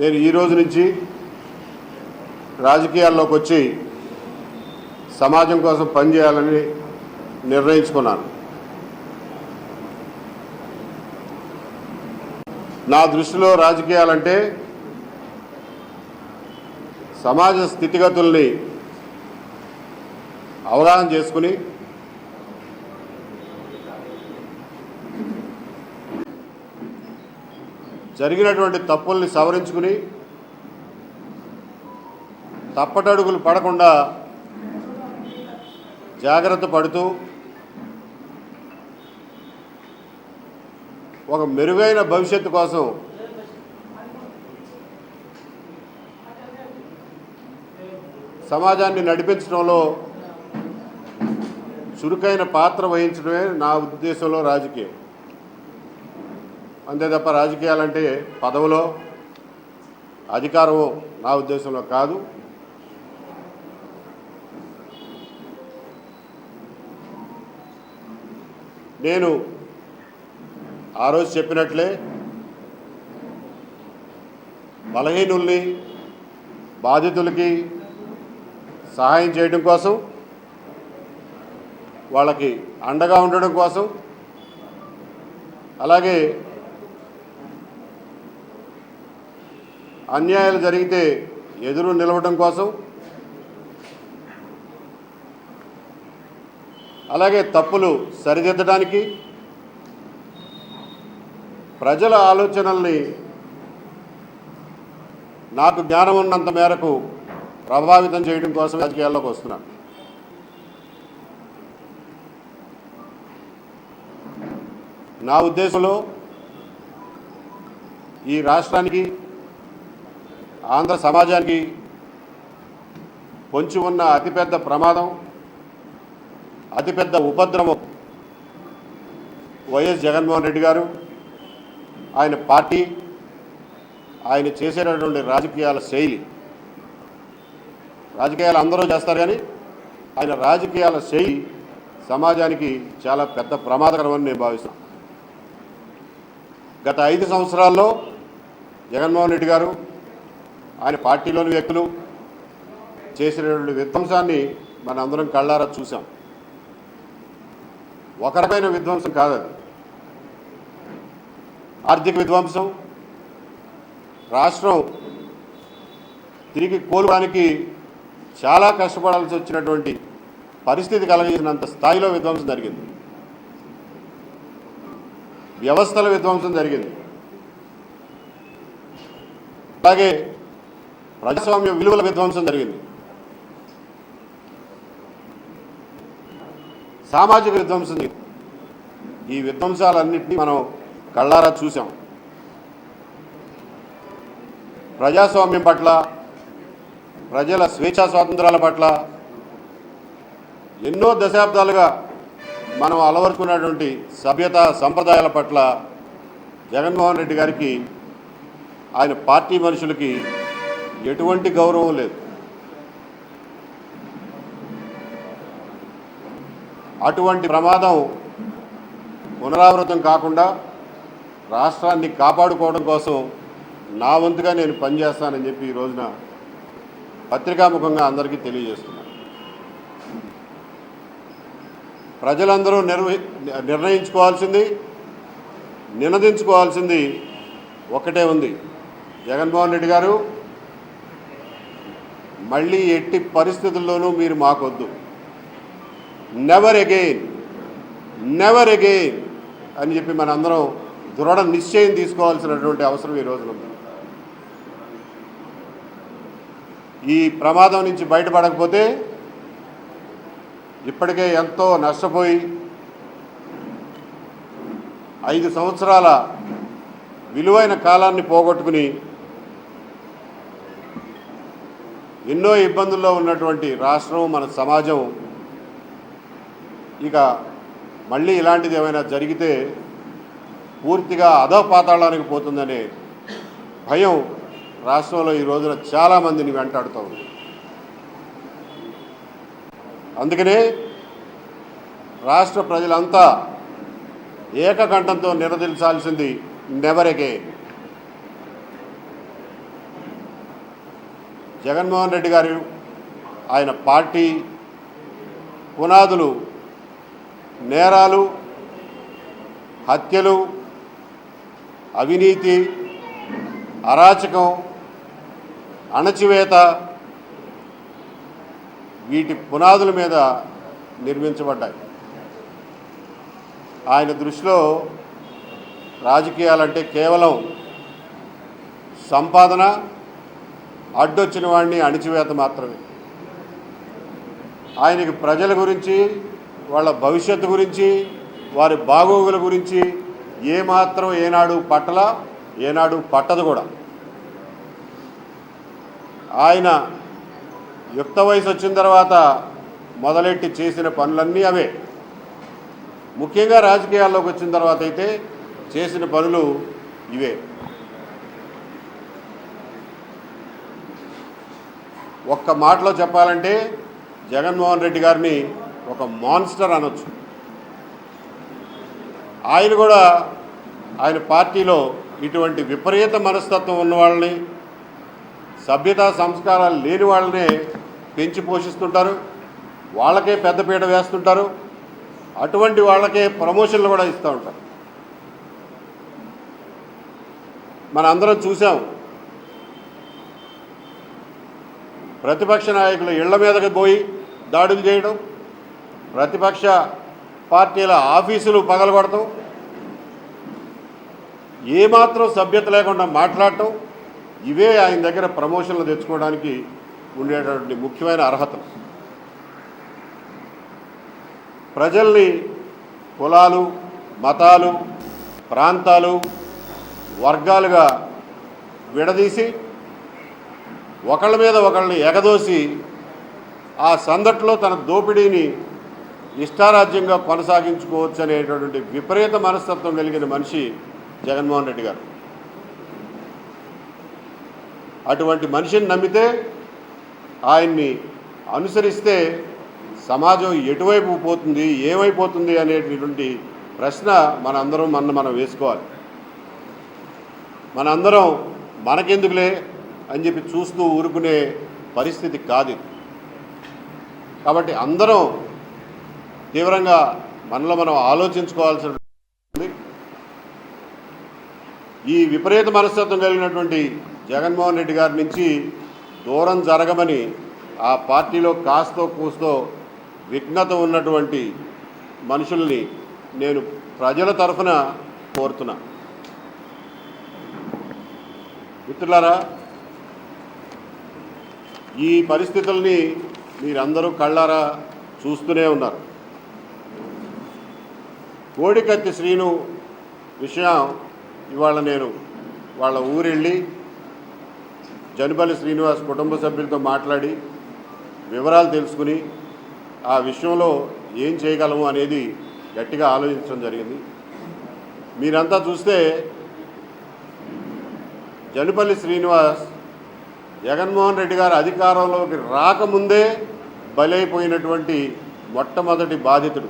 నేను ఈ రోజు నుంచి రాజకీయాల్లోకి వచ్చి సమాజం కోసం పనిచేయాలని నిర్ణయించుకున్నాను. నా దృష్టిలో రాజకీయాలంటే సమాజ స్థితిగతుల్ని అవగాహన చేసుకుని జరిగినటువంటి తప్పుల్ని సవరించుకుని తప్పటడుగులు పడకుండా జాగ్రత్త పడుతూ ఒక మెరుగైన భవిష్యత్తు కోసం సమాజాన్ని నడిపించడంలో చురుకైన పాత్ర వహించడమే నా ఉద్దేశంలో రాజకీయం. అంతే తప్ప రాజకీయాలంటే పదవులో అధికారం నా ఉద్దేశంలో కాదు. నేను ఆ రోజు చెప్పినట్లే బలహీనుల్ని బాధితులకి సహాయం చేయడం కోసం వాళ్ళకి అండగా ఉండడం కోసం అలాగే అన్యాయాలు జరిగితే ఎదురు నిలవడం కోసం. అలాగే తప్పులు సరిదిద్దడానికి ప్రజల ఆలోచనల్ని నాకు జ్ఞానం ఉన్నంత మేరకు ప్రభావితం చేయడం కోసం రాజకీయాల్లోకి వస్తున్నాను నా ఉద్దేశంలో ఈ రాష్ట్రానికి ఆంధ్ర సమాజానికి పొంచి ఉన్న అతిపెద్ద ప్రమాదం అతిపెద్ద ఉపద్రవం వైఎస్ జగన్మోహన్ రెడ్డి గారు. ఆయన పార్టీ ఆయన చేసేటటువంటి రాజకీయాల శైలి. రాజకీయాలు అందరూ చేస్తారు కానీ ఆయన రాజకీయాల శైలి సమాజానికి చాలా పెద్ద ప్రమాదకరమని నేను భావిస్తున్నాను గత ఐదు సంవత్సరాల్లో జగన్మోహన్ రెడ్డి గారు ఆయన పార్టీలోని వ్యక్తులు చేసినటువంటి విధ్వంసాన్ని మన అందరం కళ్ళారా చూసాం ఒక రకమైన విధ్వంసం కాదు అది. ఆర్థిక విధ్వంసం రాష్ట్రం తిరిగి కోలుకోవడానికి చాలా కష్టపడాల్సి వచ్చినటువంటి పరిస్థితి కలిగించినంత స్థాయిలో విధ్వంసం జరిగింది. వ్యవస్థల విధ్వంసం జరిగింది. అలాగే ప్రజాస్వామ్య విలువల విధ్వంసం జరిగింది. సామాజిక విధ్వంసం ఈ విధ్వంసాలన్నింటినీ మనం కళ్ళారా చూసాం ప్రజాస్వామ్యం పట్ల ప్రజల స్వేచ్ఛా స్వాతంత్రాల పట్ల ఎన్నో దశాబ్దాలుగా మనం అలవరుచుకున్నటువంటి సభ్యత సంప్రదాయాల పట్ల జగన్మోహన్ రెడ్డి గారికి ఆయన పార్టీ మనుషులకి ఎటువంటి గౌరవం లేదు. అటువంటి ప్రమాదం పునరావృతం కాకుండా రాష్ట్రాన్ని కాపాడుకోవడం కోసం నా వంతుగా నేను పనిచేస్తానని చెప్పి ఈ రోజున పత్రికాముఖంగా అందరికీ తెలియజేస్తున్నాను ప్రజలందరూ నిర్వహి నిర్ణయించుకోవాల్సింది నినదించుకోవాల్సింది ఒక్కటే ఉంది. జగన్మోహన్ రెడ్డి గారు మళ్ళీ ఎట్టి పరిస్థితుల్లోనూ మీరు మాకొద్దు. నెవర్ అగెయిన్ నెవర్ అగెయిన్ అని చెప్పి మనందరం దృఢ నిశ్చయం తీసుకోవాల్సినటువంటి అవసరం ఈ రోజున ఉంది. ఈ ప్రమాదం నుంచి బయటపడకపోతే ఇప్పటికే ఎంతో నష్టపోయి ఐదు సంవత్సరాల విలువైన కాలాన్ని పోగొట్టుకుని ఎన్నో ఇబ్బందుల్లో ఉన్నటువంటి రాష్ట్రం మన సమాజం ఇక మళ్ళీ ఇలాంటిది ఏమైనా జరిగితే పూర్తిగా అధోపాతాళానికి పోతుందనే భయం రాష్ట్రంలో ఈ రోజున చాలామందిని వెంటాడుతూ ఉంది. అందుకనే రాష్ట్ర ప్రజలంతా ఏకకంఠంతో నిలదీల్చాల్సింది నెవర్ జగన్మోహన్ రెడ్డి గారు ఆయన పార్టీ పునాదులు నేరాలు హత్యలు అవినీతి అరాచకం అణచివేత వీటి పునాదుల మీద నిర్మించబడ్డాయి. ఆయన దృష్టిలో రాజకీయాలంటే కేవలం సంపాదన అడ్డొచ్చిన వాడిని అణిచివేత మాత్రమే. ఆయనకి ప్రజల గురించి వాళ్ళ భవిష్యత్తు గురించి వారి బాగోగుల గురించి ఏమాత్రం ఏనాడు పట్టల ఏనాడు పట్టదు కూడా. ఆయన యుక్త వయసు వచ్చిన తర్వాత మొదలెట్టి చేసిన పనులన్నీ అవే. ముఖ్యంగా రాజకీయాల్లోకి వచ్చిన తర్వాత అయితే చేసిన పనులు ఇవే. ఒక్క మాటలో చెప్పాలంటే జగన్మోహన్ రెడ్డి గారిని ఒక మాన్స్టర్ అనొచ్చు. ఆయన కూడా ఆయన పార్టీలో ఇటువంటి విపరీత మనస్తత్వం ఉన్న వాళ్ళని సభ్యతా సంస్కారాలు లేని వాళ్ళనే పెంచి పోషిస్తుంటారు వాళ్ళకే పెద్దపీట వేస్తుంటారు అటువంటి వాళ్ళకే ప్రమోషన్లు కూడా ఇస్తూ ఉంటారు. మన అందరం చూసాం ప్రతిపక్ష నాయకులు ఇళ్ళ మీదకి పోయి దాడులు చేయడం ప్రతిపక్ష పార్టీల ఆఫీసులు పగలగొడటం ఏమాత్రం సభ్యత లేకుండా మాట్లాడటం ఇవే ఆయన దగ్గర ప్రమోషన్లు తెచ్చుకోవడానికి ఉండేటటువంటి ముఖ్యమైన అర్హతలు. ప్రజల్ని కులాలు మతాలు ప్రాంతాలు వర్గాలుగా విడదీసి ఒకళ్ళ మీద ఒకళ్ళని ఎగదోసి ఆ సందట్లో తన దోపిడీని ఇష్టారాజ్యంగా కొనసాగించుకోవచ్చు అనేటటువంటి విపరీత మనస్తత్వం కలిగిన మనిషి జగన్మోహన్ రెడ్డి గారు. అటువంటి మనిషిని నమ్మితే ఆయన్ని అనుసరిస్తే సమాజం ఎటువైపు పోతుంది ఏమైపోతుంది అనేటటువంటి ప్రశ్న మనందరం మన మనం వేసుకోవాలి. మనందరం మనకెందుకులే? అని చెప్పి చూస్తూ ఊరుకునే పరిస్థితి కాదు కాబట్టి అందరం తీవ్రంగా మనలో మనం ఆలోచించుకోవాల్సి ఉంది ఈ విపరీత మనస్తత్వం కలిగినటువంటి జగన్మోహన్ రెడ్డి గారి నుంచి దూరం జరగమని ఆ పార్టీలో కాస్తో కూస్తో విఘ్నత ఉన్నటువంటి మనుషుల్ని నేను ప్రజల తరఫున కోరుతున్నా. మిత్రులారా ఈ పరిస్థితుల్ని మీరందరూ కళ్ళారా చూస్తూనే ఉన్నారు. కోడికత్తి శ్రీను విషయం ఇవాళ నేను వాళ్ళ ఊరెళ్ళి జనపల్లి శ్రీనివాస్ కుటుంబ సభ్యులతో మాట్లాడి వివరాలు తెలుసుకుని ఆ విషయంలో ఏం చేయగలము అనేది గట్టిగా ఆలోచించడం జరిగింది. మీరంతా చూస్తే జనపల్లి శ్రీనివాస్ జగన్మోహన్ రెడ్డి గారు అధికారంలోకి రాకముందే బలైపోయినటువంటి మొట్టమొదటి బాధితుడు.